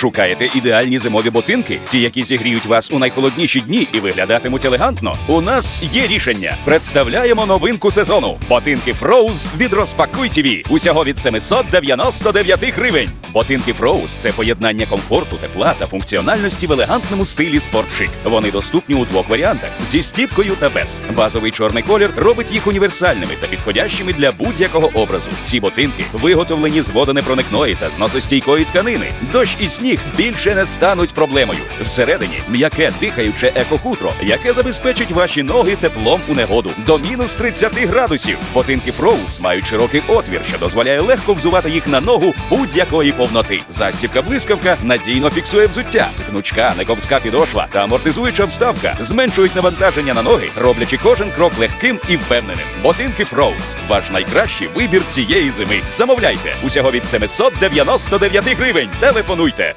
Шукаєте ідеальні зимові ботинки, ті, які зігріють вас у найхолодніші дні і виглядатимуть елегантно. У нас є рішення. Представляємо новинку сезону. Ботинки Фроуз від Розпакуй ТВ. Усього від 799 гривень. Ботинки Фроуз це поєднання комфорту, тепла та функціональності в елегантному стилі спортшик. Вони доступні у двох варіантах зі стіпкою та без. Базовий чорний колір робить їх універсальними та підходящими для будь-якого образу. Ці ботинки виготовлені з водонепроникної та зносостійкої тканини. Дощ і сніг більше не стануть проблемою. Всередині м'яке дихаюче екохутро, яке забезпечить ваші ноги теплом у негоду до мінус 30 градусів. Ботинки Фроуз мають широкий отвір, що дозволяє легко взувати їх на ногу будь-якої повноти. Застібка блискавка надійно фіксує взуття, гнучка, нековська підошва та амортизуюча вставка зменшують навантаження на ноги, роблячи кожен крок легким і впевненим. Ботинки Фроуз ваш найкращий вибір цієї зими. Замовляйте усього від 799 гривень. Телефонуйте.